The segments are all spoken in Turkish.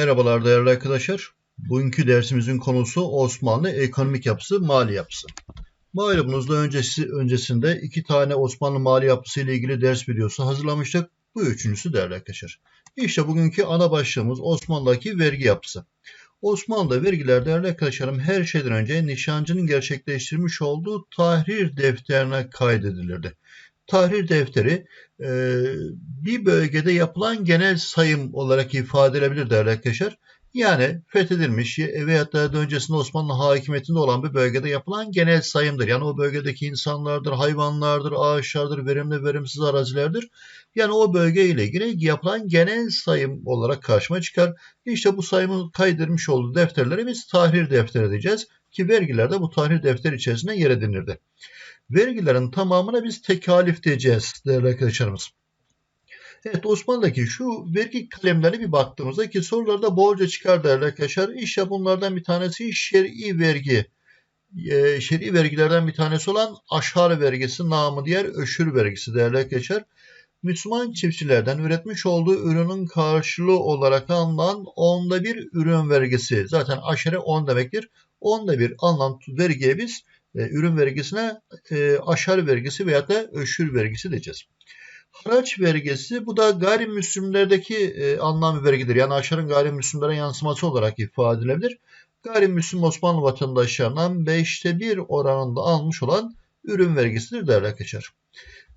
Merhabalar değerli arkadaşlar. Bugünkü dersimizin konusu Osmanlı ekonomik yapısı, mali yapısı. Malumunuzda öncesi, öncesinde iki tane Osmanlı mali yapısı ile ilgili ders videosu hazırlamıştık. Bu üçüncüsü değerli arkadaşlar. İşte bugünkü ana başlığımız Osmanlı'daki vergi yapısı. Osmanlı'da vergiler değerli arkadaşlarım her şeyden önce nişancının gerçekleştirmiş olduğu tahrir defterine kaydedilirdi. Tahrir defteri e, bir bölgede yapılan genel sayım olarak ifade edilebilir değerli arkadaşlar. Yani fethedilmiş veyahut da öncesinde Osmanlı hakimiyetinde olan bir bölgede yapılan genel sayımdır. Yani o bölgedeki insanlardır, hayvanlardır, ağaçlardır, verimli verimsiz arazilerdir. Yani o bölge ile ilgili yapılan genel sayım olarak karşıma çıkar. İşte bu sayımın kaydedilmiş olduğu defterlere biz tahrir defteri diyeceğiz. Ki vergiler de bu tahrir defteri içerisinde yer edinirdi. Vergilerin tamamına biz tekalif diyeceğiz değerli arkadaşlarımız. Evet Osmanlı'daki şu vergi kalemlerine bir baktığımızda ki sorularda bolca çıkar değerli arkadaşlar. İşte bunlardan bir tanesi şer'i vergi. E, şer'i vergilerden bir tanesi olan aşar vergisi, namı diğer öşür vergisi değerli arkadaşlar. Müslüman çiftçilerden üretmiş olduğu ürünün karşılığı olarak alınan onda bir ürün vergisi. Zaten aşere on demektir. Onda bir alınan vergiye biz e, ürün vergisine e, aşar vergisi veya da öşür vergisi diyeceğiz. Haraç vergisi bu da gayrimüslimlerdeki e, anlam vergidir. Yani aşarın gayrimüslimlere yansıması olarak ifade edilebilir. Gayrimüslim Osmanlı vatandaşlarından 5'te 1 oranında almış olan ürün vergisidir değerli arkadaşlar.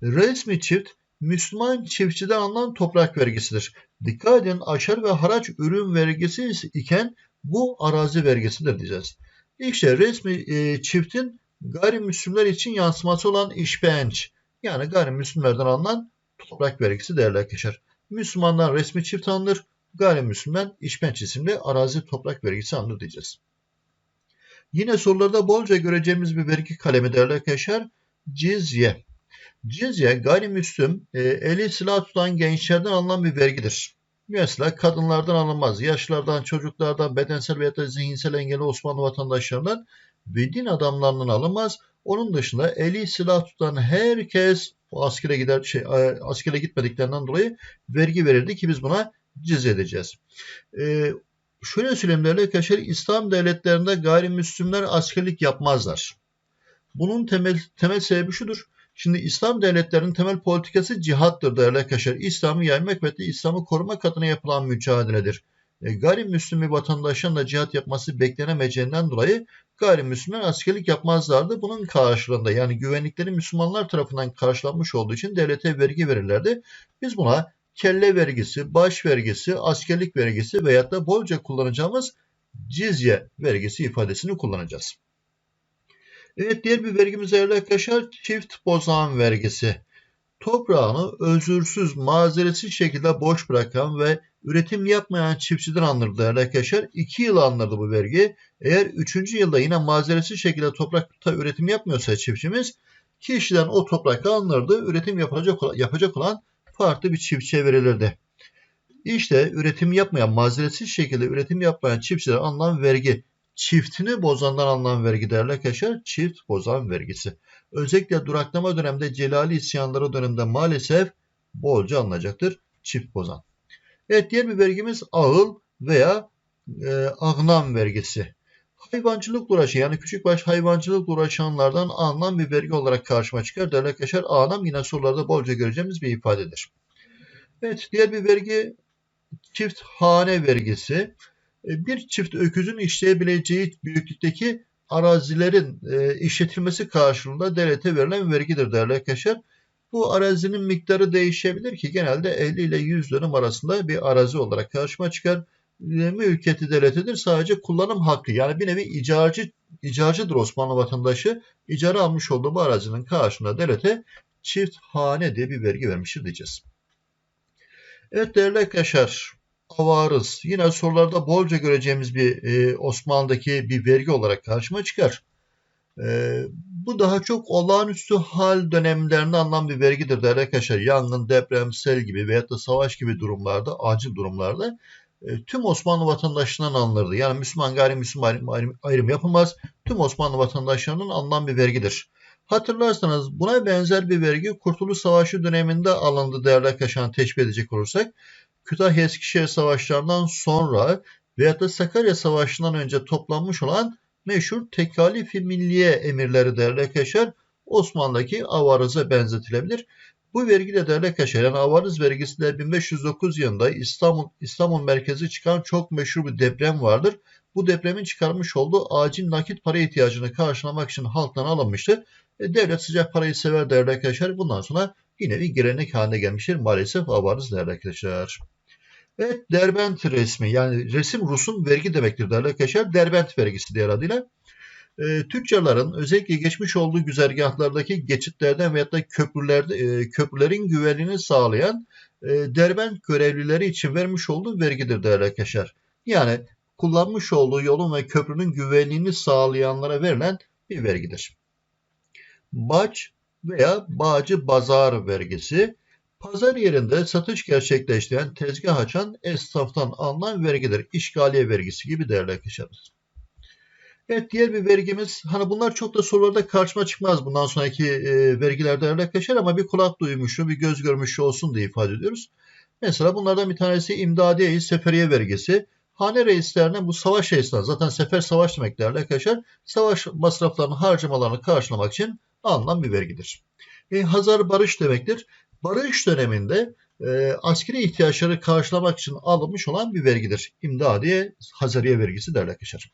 Resmi çift Müslüman çiftçiden alınan toprak vergisidir. Dikkat edin aşar ve haraç ürün vergisi iken bu arazi vergisidir diyeceğiz. İşte resmi e, çiftin gayrimüslimler için yansıması olan işbenç yani gayrimüslimlerden alınan toprak vergisi değerli arkadaşlar. Müslümanlar resmi çift alınır, gayrimüslimden işbenç isimli arazi toprak vergisi alınır diyeceğiz. Yine sorularda bolca göreceğimiz bir vergi kalemi değerli arkadaşlar. Cizye. Cizye gayrimüslim e, eli silah tutan gençlerden alınan bir vergidir. Mesela kadınlardan alınmaz, yaşlılardan, çocuklardan, bedensel veya zihinsel engelli Osmanlı vatandaşlarından ve din adamlarından alınmaz. Onun dışında eli silah tutan herkes askere gider şey e, askere gitmediklerinden dolayı vergi verirdi ki biz buna cizye edeceğiz. Ee, şöyle söyleyeyim değerli arkadaşlar İslam devletlerinde gayrimüslimler askerlik yapmazlar. Bunun temel temel sebebi şudur. Şimdi İslam devletlerinin temel politikası cihattır değerli arkadaşlar. İslam'ı yaymak ve İslam'ı korumak adına yapılan mücadeledir. E, gayrimüslim bir vatandaşın da cihat yapması beklenemeyeceğinden dolayı gayrimüslimler askerlik yapmazlardı. Bunun karşılığında yani güvenlikleri Müslümanlar tarafından karşılanmış olduğu için devlete vergi verirlerdi. Biz buna kelle vergisi, baş vergisi, askerlik vergisi veyahut da bolca kullanacağımız cizye vergisi ifadesini kullanacağız. Evet diğer bir vergimiz değerli arkadaşlar çift bozan vergisi. Toprağını özürsüz, mazeretsiz şekilde boş bırakan ve üretim yapmayan çiftçiden alınırdı değerli arkadaşlar. 2 yıl alınırdı bu vergi. Eğer 3. yılda yine mazeretsiz şekilde toprakta üretim yapmıyorsa çiftçimiz kişiden o toprak alınırdı. Üretim yapacak, yapacak olan farklı bir çiftçiye verilirdi. İşte üretim yapmayan, mazeretsiz şekilde üretim yapmayan çiftçilere alınan vergi çiftini bozandan alınan vergi değerli arkadaşlar çift bozan vergisi. Özellikle duraklama dönemde celali isyanları döneminde maalesef bolca alınacaktır çift bozan. Evet diğer bir vergimiz ağıl veya e, ağnam vergisi. Hayvancılıkla uğraşan yani küçükbaş hayvancılıkla uğraşanlardan alınan bir vergi olarak karşıma çıkar. Değerli arkadaşlar ağnam yine sorularda bolca göreceğimiz bir ifadedir. Evet diğer bir vergi çift hane vergisi. E, bir çift öküzün işleyebileceği büyüklükteki arazilerin e, işletilmesi karşılığında devlete verilen vergidir değerli arkadaşlar. Bu arazinin miktarı değişebilir ki genelde 50 ile 100 dönüm arasında bir arazi olarak karşıma çıkar. E, mülkiyeti devletidir. Sadece kullanım hakkı yani bir nevi icarcı, icarcıdır Osmanlı vatandaşı. İcara almış olduğu bu arazinin karşılığında devlete çift hane diye bir vergi vermiştir diyeceğiz. Evet değerli arkadaşlar avarız. Yine sorularda bolca göreceğimiz bir e, Osmanlı'daki bir vergi olarak karşıma çıkar. E, bu daha çok olağanüstü hal dönemlerinde alınan bir vergidir değerli arkadaşlar. Yangın, deprem, sel gibi veyahut da savaş gibi durumlarda, acil durumlarda e, tüm Osmanlı vatandaşlarından alınırdı. Yani Müslüman gayrimüslim ayrım, ayrım yapılmaz. Tüm Osmanlı vatandaşlarının alınan bir vergidir. Hatırlarsanız buna benzer bir vergi Kurtuluş Savaşı döneminde alındı değerli arkadaşlar teşbih edecek olursak. Kütahya-Eskişehir savaşlarından sonra veyahut da Sakarya Savaşı'ndan önce toplanmış olan meşhur tekalifi milliye emirleri değerli arkadaşlar Osmanlı'daki avarıza benzetilebilir. Bu vergi de değerli arkadaşlar yani avarız vergisi de 1509 yılında İstanbul, İstanbul merkezi çıkan çok meşhur bir deprem vardır. Bu depremin çıkarmış olduğu acil nakit para ihtiyacını karşılamak için halktan alınmıştır. E, devlet sıcak parayı sever değerli arkadaşlar. Bundan sonra yine bir gelenek haline gelmiştir. Maalesef avarız değerli arkadaşlar. Evet Derbent resmi yani resim Rus'un vergi demektir değerli arkadaşlar. Derbent vergisi diğer adıyla. E, tüccarların özellikle geçmiş olduğu güzergahlardaki geçitlerden veyahut da köprülerde, e, köprülerin güvenliğini sağlayan e, Derbent görevlileri için vermiş olduğu vergidir değerli arkadaşlar. Yani kullanmış olduğu yolun ve köprünün güvenliğini sağlayanlara verilen bir vergidir. Baç veya bağcı bazar vergisi pazar yerinde satış gerçekleştiren tezgah açan esnaftan alınan vergidir. İşgaliye vergisi gibi değerli arkadaşlar. Evet diğer bir vergimiz hani bunlar çok da sorularda karşıma çıkmaz bundan sonraki e, vergiler değerli arkadaşlar ama bir kulak duymuşu bir göz görmüşü olsun diye ifade ediyoruz. Mesela bunlardan bir tanesi imdadiye seferiye vergisi. Hane reislerine bu savaş esnasında zaten sefer savaş demek değerli arkadaşlar. Savaş masraflarını harcamalarını karşılamak için alınan bir vergidir. E, Hazar barış demektir. Barış döneminde e, askeri ihtiyaçları karşılamak için alınmış olan bir vergidir. İmdadiye Hazariye vergisi değerli arkadaşlar.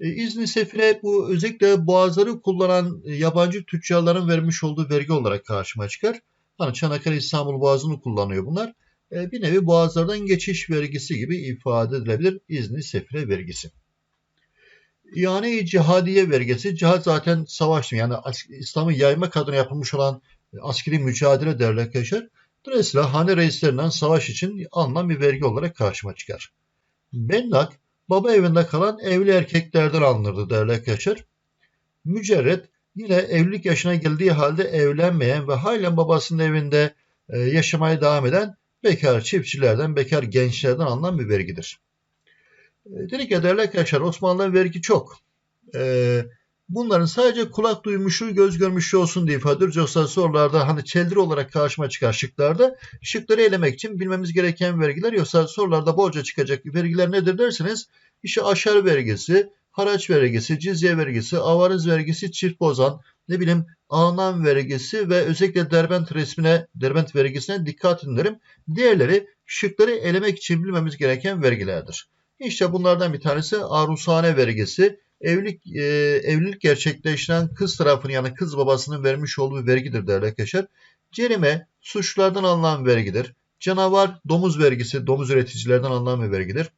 E, İzni sefire bu özellikle boğazları kullanan e, yabancı tüccarların vermiş olduğu vergi olarak karşıma çıkar. Hani Çanakkale İstanbul Boğazı'nı kullanıyor bunlar. E, bir nevi boğazlardan geçiş vergisi gibi ifade edilebilir İzni sefire vergisi. Yani cihadiye vergisi, cihad zaten savaştı. Yani İslam'ı yaymak adına yapılmış olan askeri mücadele derler arkadaşlar. Dolayısıyla hane reislerinden savaş için alınan bir vergi olarak karşıma çıkar. Bennak, baba evinde kalan evli erkeklerden alınırdı derler arkadaşlar. Mücerret, yine evlilik yaşına geldiği halde evlenmeyen ve halen babasının evinde e, yaşamaya devam eden bekar çiftçilerden, bekar gençlerden alınan bir vergidir. E, dedik ya değerli arkadaşlar Osmanlı'da vergi çok. E, bunların sadece kulak duymuşu, göz görmüşü olsun diye ifade ediyoruz. Yoksa sorularda hani çeldir olarak karşıma çıkar şıklarda. Şıkları elemek için bilmemiz gereken vergiler yoksa sorularda bolca çıkacak vergiler nedir derseniz işte aşar vergisi, haraç vergisi, cizye vergisi, avarız vergisi, çift bozan, ne bileyim anan vergisi ve özellikle Derbent resmine, Derbent vergisine dikkat ederim. Diğerleri şıkları elemek için bilmemiz gereken vergilerdir. İşte bunlardan bir tanesi arusane vergisi. Evlilik, e, evlilik gerçekleştiren kız tarafının yani kız babasının vermiş olduğu vergidir değerli arkadaşlar. Cerime suçlardan alınan vergidir. Canavar domuz vergisi domuz üreticilerden alınan bir vergidir.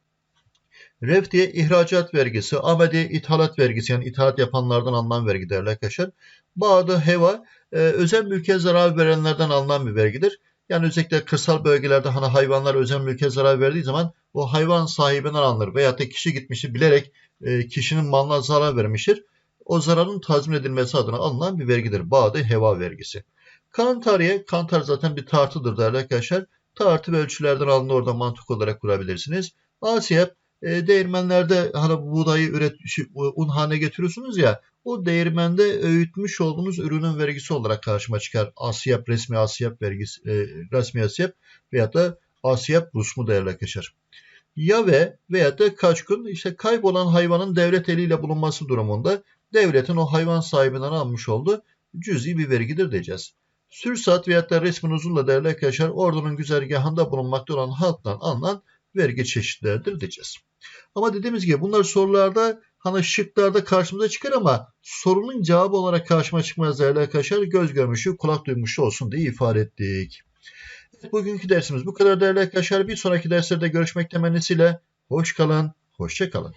Reftiye ihracat vergisi, amedi ithalat vergisi yani ithalat yapanlardan alınan vergi değerli arkadaşlar. Bağdı heva e, özel mülke zarar verenlerden alınan bir vergidir. Yani özellikle kırsal bölgelerde hani hayvanlar özel mülke zarar verdiği zaman o hayvan sahibinden alınır. Veyahut da kişi gitmiştir bilerek e, kişinin malına zarar vermiştir. O zararın tazmin edilmesi adına alınan bir vergidir. Bağdı heva vergisi. Kantariye, kantar zaten bir tartıdır değerli arkadaşlar. Tartı ve ölçülerden alınır orada mantık olarak kurabilirsiniz. Asiyep, e, değirmenlerde hani buğdayı üret, un haline getiriyorsunuz ya o değirmende öğütmüş olduğunuz ürünün vergisi olarak karşıma çıkar. Asiyap, resmi Asiyap vergisi, e, resmi Asiyap veyahut da Asiyap Rusmu değerli arkadaşlar. Ya ve veyahut da kaçkın işte kaybolan hayvanın devlet eliyle bulunması durumunda devletin o hayvan sahibinden almış olduğu cüzi bir vergidir diyeceğiz. Sürsat veyahut da resmin uzunla değerli arkadaşlar ordunun güzergahında bulunmakta olan halktan alınan vergi çeşitleridir diyeceğiz. Ama dediğimiz gibi bunlar sorularda hani şıklarda karşımıza çıkar ama sorunun cevabı olarak karşıma çıkmaz değerli arkadaşlar. Göz görmüşü, kulak duymuşu olsun diye ifade ettik. Bugünkü dersimiz bu kadar değerli arkadaşlar. Bir sonraki derslerde görüşmek temennisiyle hoş kalın, hoşça kalın.